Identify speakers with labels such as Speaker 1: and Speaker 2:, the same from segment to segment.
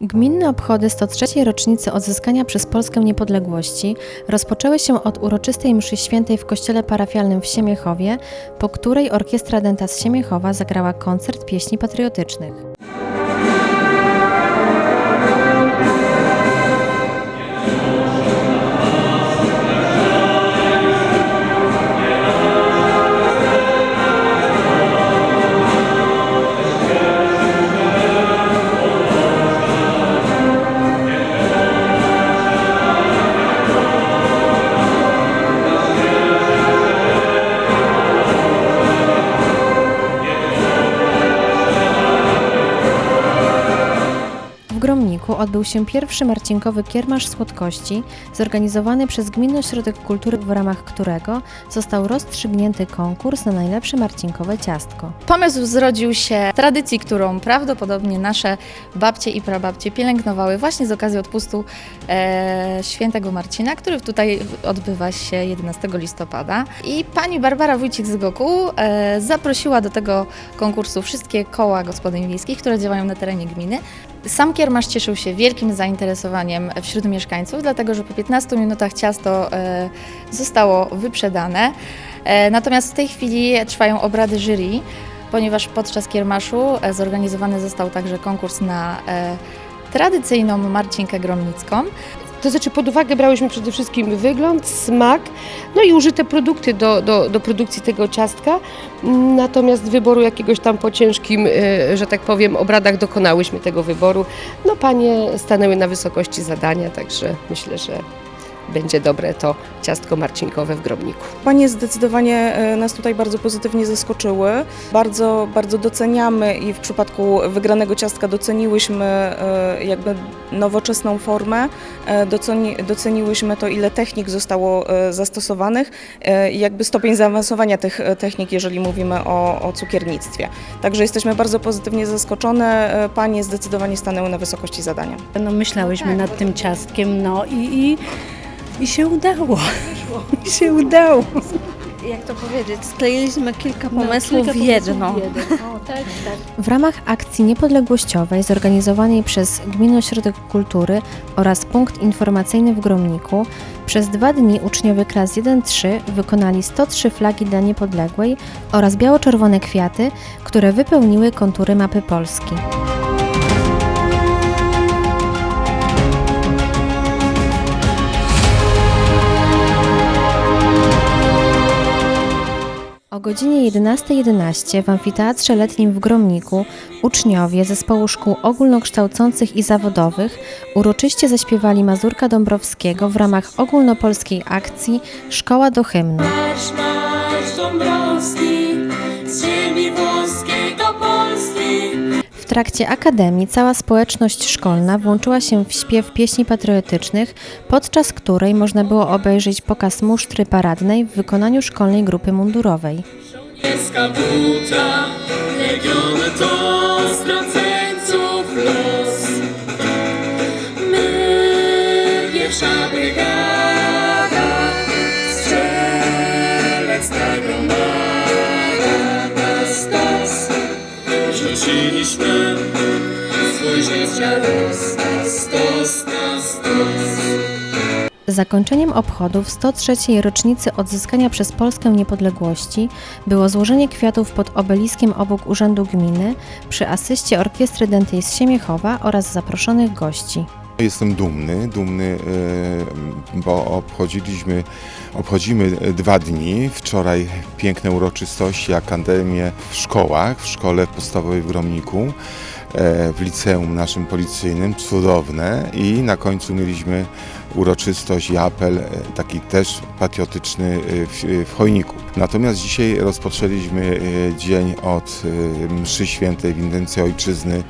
Speaker 1: Gminne obchody 103. rocznicy odzyskania przez Polskę niepodległości rozpoczęły się od uroczystej mszy świętej w kościele parafialnym w Siemiechowie, po której Orkiestra Denta z Siemiechowa zagrała koncert pieśni patriotycznych. Odbył się pierwszy marcinkowy kiermasz słodkości, zorganizowany przez Gminny Ośrodek Kultury, w ramach którego został rozstrzygnięty konkurs na najlepsze marcinkowe ciastko.
Speaker 2: Pomysł zrodził się z tradycji, którą prawdopodobnie nasze babcie i prababcie pielęgnowały właśnie z okazji odpustu e, świętego Marcina, który tutaj odbywa się 11 listopada. I pani Barbara Wójcik z Goku e, zaprosiła do tego konkursu wszystkie koła gospodyń wiejskich, które działają na terenie gminy. Sam kiermasz cieszył się wielkim zainteresowaniem wśród mieszkańców, dlatego że po 15 minutach ciasto e, zostało wyprzedane. E, Natomiast w tej chwili trwają obrady jury, ponieważ podczas kiermaszu e, zorganizowany został także konkurs na tradycyjną marcinkę gromnicką.
Speaker 3: To znaczy pod uwagę brałyśmy przede wszystkim wygląd, smak, no i użyte produkty do, do, do produkcji tego ciastka. Natomiast wyboru jakiegoś tam po ciężkim, e, że tak powiem, obradach dokonałyśmy tego wyboru. No panie stanęły na wysokości zadania, także myślę, że będzie dobre to ciastko marcinkowe w Grobniku.
Speaker 4: Panie zdecydowanie e, nas tutaj bardzo pozytywnie zaskoczyły. Bardzo, bardzo doceniamy i w przypadku wygranego ciastka doceniłyśmy e, jakby nowoczesną formę, e, doceni, doceniłyśmy to, ile technik zostało zastosowanych i jakby stopień zaawansowania tych technik, jeżeli mówimy o, o cukiernictwie. Także jesteśmy bardzo pozytywnie zaskoczone. Panie zdecydowanie stanęły na wysokości zadania.
Speaker 5: No myślałyśmy nad tym ciastkiem, no i, i, i się udało. I się udało.
Speaker 6: jak to powiedzieć, skleiliśmy kilka
Speaker 5: No,
Speaker 6: pomysłów
Speaker 5: kilka
Speaker 6: w jedno.
Speaker 5: pomysłów w jedno. O, tak, tak.
Speaker 1: W ramach akcji niepodległościowej zorganizowanej przez Gminny Ośrodek Kultury oraz Punkt Informacyjny w Gromniku przez dwa dni uczniowie klas 1-3 wykonali 103 flagi dla niepodległej oraz biało-czerwone kwiaty, które wypełniły kontury mapy Polski. O godzinie 11.11 w amfiteatrze letnim w Gromniku uczniowie zespołu szkół ogólnokształcących i zawodowych uroczyście zaśpiewali Mazurka Dąbrowskiego w ramach ogólnopolskiej akcji Szkoła do hymnu.
Speaker 7: Marsz, marsz Dąbrowski,
Speaker 1: trakcie akademii cała społeczność szkolna włączyła się w śpiew pieśni patriotycznych, podczas której można było obejrzeć pokaz musztry paradnej w wykonaniu szkolnej grupy mundurowej.
Speaker 7: Buta, to los. Pierwsza brygada, stos życia los, na stos, na stos.
Speaker 1: Zakończeniem obchodów 103. rocznicy odzyskania przez Polskę niepodległości było złożenie kwiatów pod obeliskiem obok Urzędu Gminy przy asyście Orkiestry Dętej z Siemiechowa oraz zaproszonych gości.
Speaker 8: Jestem dumny, dumny, e, bo obchodziliśmy, obchodzimy dwa dni. Wczoraj piękne uroczystości, akademię w szkołach, w szkole podstawowej w Gromniku, e, w liceum naszym policyjnym, cudowne i na końcu mieliśmy uroczystość i apel, e, taki też patriotyczny e, w, w Chojniku. Natomiast dzisiaj rozpoczęliśmy e, dzień od e, mszy świętej w intencji ojczyzny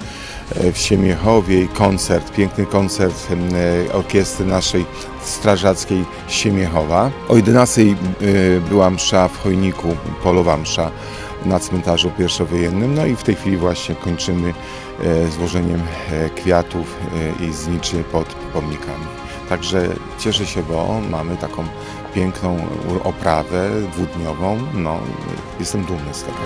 Speaker 8: e, w Siemiechowie i koncert, piękny koncert e, orkiestry naszej strażackiej Siemiechowa. O 11 była msza w Chojniku, polowa msza na cmentarzu pierwszowojennym. No i w tej chwili właśnie kończymy e, złożeniem e, kwiatów e, i zniczy pod pomnikami. Także cieszę się, bo mamy taką piękną oprawę dwudniową. No, jestem dumny z tego.